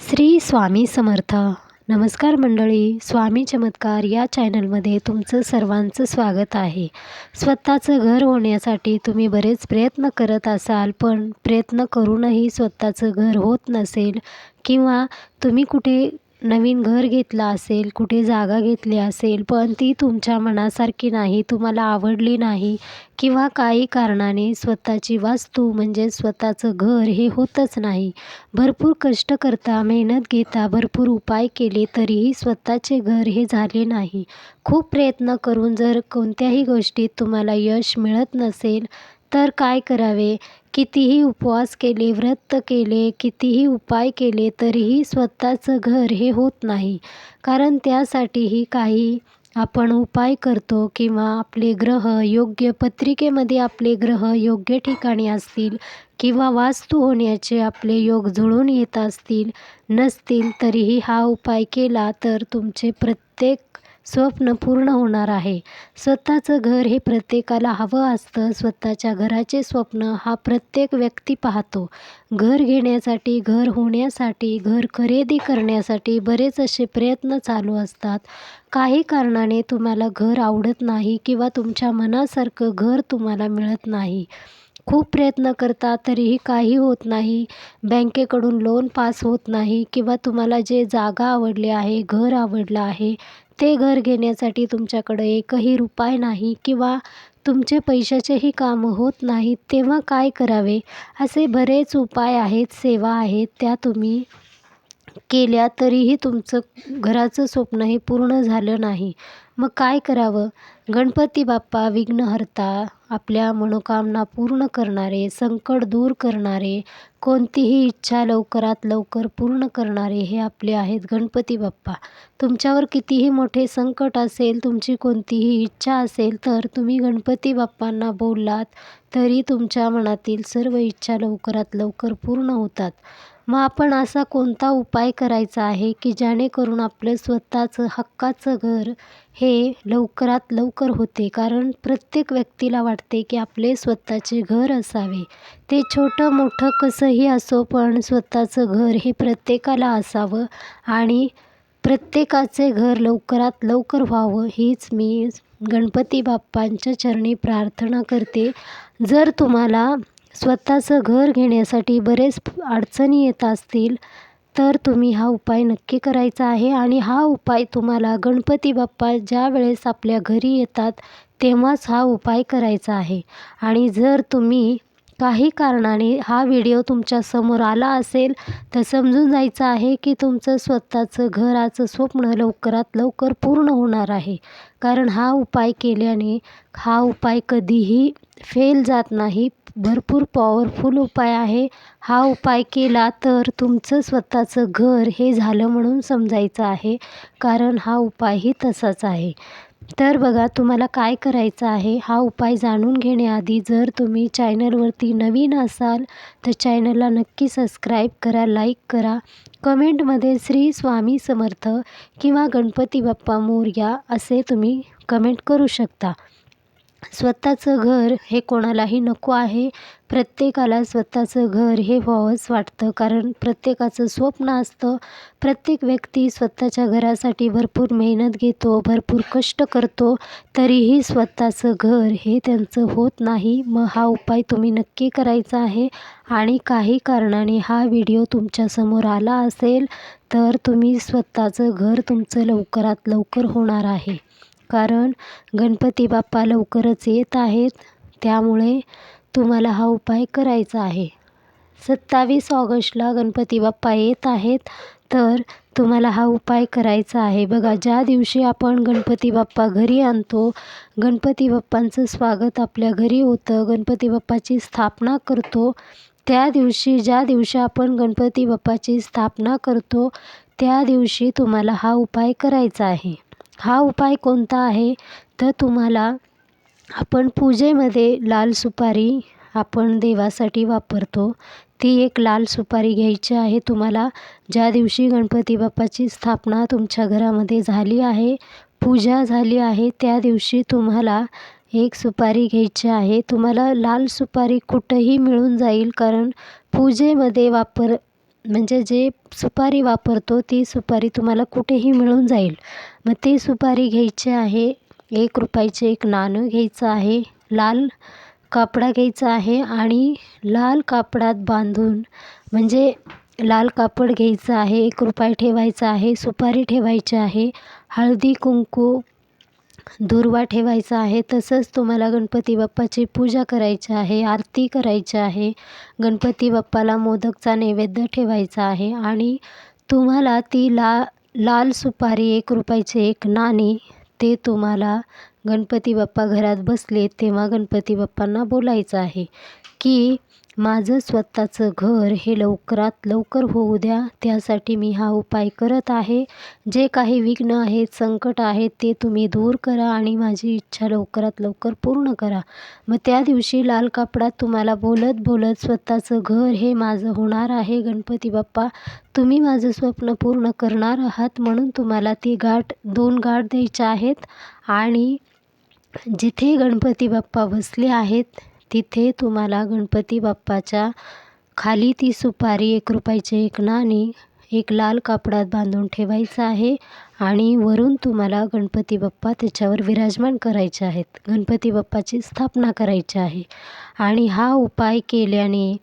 श्री स्वामी समर्थ. नमस्कार मंडळी स्वामी चमत्कार या चॅनलमध्ये तुमचं सर्वांचं स्वागत आहे. स्वतःचं घर होण्यासाठी तुम्ही बरेच प्रयत्न करत असाल पण प्रयत्न करूनही स्वतःचं घर होत नसेल किंवा तुम्ही कुठे नवीन घर घेतलं असेल कुठे जागा घेतली असेल पण ती तुमच्या मनासारखी नाही तुम्हाला आवडली नाही किंवा काही कारणाने स्वतःची वास्तू म्हणजे स्वतःचं घर हे होतच नाही. भरपूर कष्ट करता मेहनत घेता भरपूर उपाय केले तरीही स्वतःचे घर हे झाले नाही. खूप प्रयत्न करून जर कोणत्याही गोष्टीत तुम्हाला यश मिळत नसेल तर काय करावे? कितीही उपवास केले व्रत केले कितीही उपाय केले तरीही स्वतःचं घर हे होत नाही. कारण त्यासाठीही काही आपण उपाय करतो किंवा आपले ग्रह योग्य पत्रिकेमध्ये आपले ग्रह योग्य ठिकाणी असतील किंवा वास्तू होण्याचे आपले योग जुळून येत असतील नसतील तरीही हा उपाय केला तर तुमचे प्रत्येक स्वप्न पूर्ण होणार आहे. स्वतःचं घर हे प्रत्येकाला हवं असतं. स्वतःच्या घराचे स्वप्न हा प्रत्येक व्यक्ती पाहतो. घर घेण्यासाठी घर होण्यासाठी घर खरेदी करण्यासाठी बरेच असे प्रयत्न चालू असतात. काही कारणाने तुम्हाला घर आवडत नाही किंवा तुमच्या मनासारखं घर तुम्हाला मिळत नाही. खूप प्रयत्न करता तरीही काही होत नाही. बँकेकडून लोन पास होत नाही किंवा तुम्हाला जे जागा आवडली आहे घर आवडलं आहे ते घर घेण्यासाठी तुमच्याकडं एकही रुपाय नाही किंवा तुमचे पैशाचेही कामं होत नाहीत तेव्हा काय करावे? असे बरेच उपाय आहेत सेवा आहेत त्या तुम्ही केल्या तरीही तुमचं घराचं स्वप्न हे पूर्ण झालं नाही. मग काय करावं? गणपती बाप्पा विघ्नहर्ता आपल्या मनोकामना पूर्ण करणारे संकट दूर करणारे कोणतीही इच्छा लवकरात लवकर पूर्ण करणारे हे आपले आहेत गणपती बाप्पा. तुमच्यावर कितीही मोठे संकट असेल तुमची कोणतीही इच्छा असेल तर तुम्ही गणपती बाप्पांना बोललात तरी तुमच्या मनातील सर्व इच्छा लवकरात लवकर पूर्ण होतात. मग आपण असा कोणता उपाय करायचा आहे की जेणेकरून आपलं स्वतःचं हक्काचं घर हे लवकरात लवकर होते? कारण प्रत्येक व्यक्तीला वाटते की आपले स्वतःचे घर असावे. ते छोटं मोठं कसंही असो पण स्वतःचं घर हे प्रत्येकाला असावं आणि प्रत्येकाचे घर लवकरात लवकर व्हावं हीच मी गणपती बाप्पांच्या चरणी प्रार्थना करते. जर तुम्हाला स्वतःचं घर घेण्यासाठी बरेच अडचणी येत असतील तर तुम्ही हा उपाय नक्की करायचा आहे. आणि हा उपाय तुम्हाला गणपती बाप्पा ज्या वेळेस आपल्या घरी येतात तेव्हाच हा उपाय करायचा आहे. आणि जर तुम्ही काही कारणाने हा व्हिडिओ तुमच्यासमोर आला असेल तर समजून जायचं आहे की तुमचं स्वतःचं घराचं स्वप्न लवकरात लवकर पूर्ण होणार आहे. कारण हा उपाय केल्याने हा उपाय कधीही फेल जात नाही भरपूर पॉवरफुल उपाय आहे. हा उपाय केला तर तुमचं स्वतःचं घर हे झालं म्हणून समजायचं आहे. कारण हा उपायही तसाच आहे. तर बघा तुम्हाला काय करायचं आहे? हा उपाय जाणून घेण्याआधी जर तुम्ही चॅनलवरती नवीन असाल तर चॅनलला नक्की सबस्क्राईब करा लाईक करा. कमेंटमध्ये श्री स्वामी समर्थ किंवा गणपती बाप्पा मोर्या असे तुम्ही कमेंट करू शकता. स्वतःचं घर हे कोणालाही नको आहे. प्रत्येकाला स्वतःचं घर हे व्हावंच वाटतं. कारण प्रत्येकाचं स्वप्न असतं. प्रत्येक व्यक्ती स्वतःच्या घरासाठी भरपूर मेहनत घेतो भरपूर कष्ट करतो. तरीही स्वतःचं घर हे त्यांचं होत नाही. मग हा उपाय तुम्ही नक्की करायचा आहे. आणि काही कारणाने हा व्हिडिओ तुमच्यासमोर आला असेल तर तुम्ही स्वतःचं घर तुमचं लवकरात लवकर होणार आहे. कारण गणपती बाप्पा लवकरच येत आहेत. त्यामुळे तुम्हाला हा उपाय करायचा आहे. सत्तावीस ऑगस्टला गणपती बाप्पा येत आहेत. तर तुम्हाला हा उपाय करायचा आहे. बघा ज्या दिवशी आपण गणपती बाप्पा घरी आणतो गणपती बाप्पांचं स्वागत आपल्या घरी होतं गणपती बाप्पाची स्थापना करतो त्या दिवशी ज्या दिवशी आपण गणपती बाप्पाची स्थापना करतो त्या दिवशी तुम्हाला हा उपाय करायचा आहे. हा उपाय कोणता आहे? तर तुम्हाला आपण पूजेमध्ये लाल सुपारी आपण देवासाठी वापरतो. ती एक लाल सुपारी घ्यायची आहे. तुम्हाला ज्या दिवशी गणपती बाप्पाची स्थापना तुमच्या घरामध्ये झाली आहे पूजा झाली आहे त्या दिवशी तुम्हाला एक सुपारी घ्यायची आहे. तुम्हाला लाल सुपारी कुठंही मिळून जाईल कारण पूजेमध्ये वापर म्हणजे जे सुपारी वापरतो ती सुपारी तुम्हाला कुठेही मिळून जाईल. मग ती सुपारी घ्यायची आहे एक रुपयाचे एक नाणं घ्यायचं आहे लाल कापडा घ्यायचा आहे आणि लाल कापडात बांधून म्हणजे लाल कापड घ्यायचं आहे एक रुपया ठेवायचा आहे सुपारी ठेवायची आहे हळदी कुंकू दुर्वा ठेवायचा आहे तसंच तुम्हाला गणपती बाप्पाची पूजा करायची आहे आरती करायची आहे. गणपती बाप्पाला मोदकचा नैवेद्य ठेवायचा आहे आणि तुम्हाला ती ला लाल सुपारी एक रुपयाचे एक नाणी ते तुम्हाला गणपती बाप्पा घरात बसले तेव्हा गणपती बाप्पांना बोलायचं आहे की माझं स्वतःचं घर हे लवकरात लवकर होऊ द्या. त्यासाठी मी हा उपाय करत आहे. जे काही विघ्न आहेत संकट आहेत ते तुम्ही दूर करा आणि माझी इच्छा लवकरात लवकर पूर्ण करा. मग त्या दिवशी लाल कापडात तुम्हाला बोलत बोलत स्वतःचं घर हे माझं होणार आहे. गणपती बाप्पा तुम्ही माझं स्वप्न पूर्ण करणार आहात म्हणून तुम्हाला ती गाठ दोन गाठ द्यायच्या आहेत. आणि जिथे गणपती बाप्पा बसले आहेत तिथे तुम्हाला गणपती बाप्पाच्या खाली ती सुपारी एक रुपयाचे एक नाणी एक लाल कापडात बांधून ठेवायचं आहे आणि वरून तुम्हाला गणपती बाप्पा त्याच्यावर विराजमान करायचे आहेत. गणपती बाप्पाची स्थापना करायची आहे. आणि हा उपाय केल्याने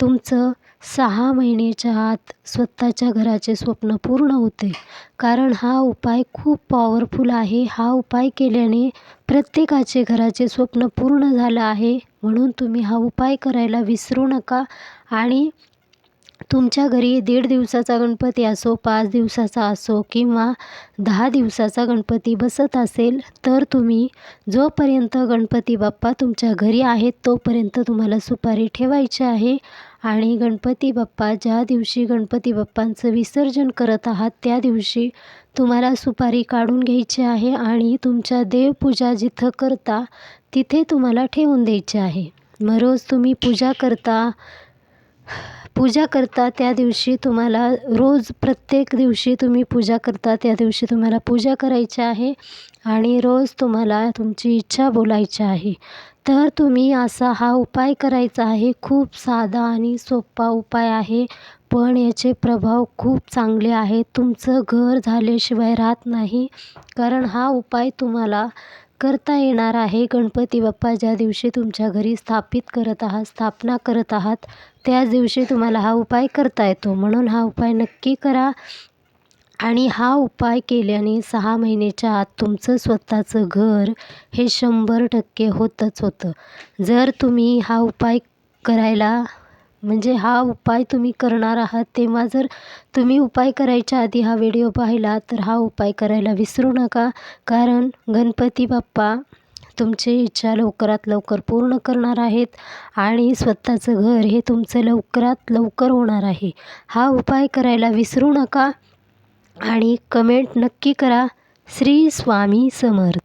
तुमचं सहा महिन्याच्या आत स्वतःच्या घराचे स्वप्न पूर्ण होते. कारण हा उपाय खूप पॉवरफुल आहे. हा उपाय केल्याने प्रत्येकाचे घराचे स्वप्न पूर्ण झालं आहे. म्हणून तुम्ही हा उपाय करायला विसरू नका. आणि तुमच्या घरी दीड दिवसाचा गणपती असो पाच दिवसाचा असो किंवा दहा दिवसाचा गणपती बसत असेल तर तुम्ही जोपर्यंत गणपती बाप्पा तुमच्या घरी आहेत तोपर्यंत तुम्हाला सुपारी ठेवायची आहे. आणि गणपती बाप्पा ज्या दिवशी गणपती बाप्पांचं विसर्जन करत आहात त्या दिवशी तुम्हाला सुपारी काढून घ्यायची आहे आणि तुमच्या देवपूजा जिथं करता तिथे तुम्हाला ठेवून द्यायची आहे. मग रोज तुम्ही पूजा करता पूजा करता त्या दिवशी तुम्हाला रोज प्रत्येक दिवशी तुम्ही पूजा करता त्या दिवशी तुम्हाला पूजा करायची आहे आणि रोज तुम्हाला तुमची इच्छा बोलायची आहे. तर तुम्ही असा हा उपाय करायचा आहे. खूप साधा आणि सोपा उपाय आहे पण याचे प्रभाव खूप चांगले आहेत. तुमचं घर झाल्याशिवाय राहत नाही कारण हा उपाय तुम्हाला करता येणार आहे. गणपती बाप्पा ज्या दिवशी तुमच्या घरी स्थापित करत आहात स्थापना करत आहात त्याच दिवशी तुम्हाला हा उपाय करता येतो. म्हणून हा उपाय नक्की करा. आणि हा उपाय केल्याने सहा महिन्याच्या आत तुमचं स्वतःचं घर हे शंभर टक्के होतंच होतं. जर तुम्ही हा उपाय करायला म्हणजे हा उपाय तुम्ही करणार आहात तेव्हा जर तुम्ही उपाय करायच्या आधी हा व्हिडिओ पाहिला तर हा उपाय करायला विसरू नका. कारण गणपती बाप्पा तुमची इच्छा लवकरात लवकर पूर्ण करणार आहेत आणि स्वतःचं घर हे तुमचं लवकरात लवकर होणार आहे. हा उपाय करायला विसरू नका आणि कमेंट नक्की करा. श्री स्वामी समर्थ.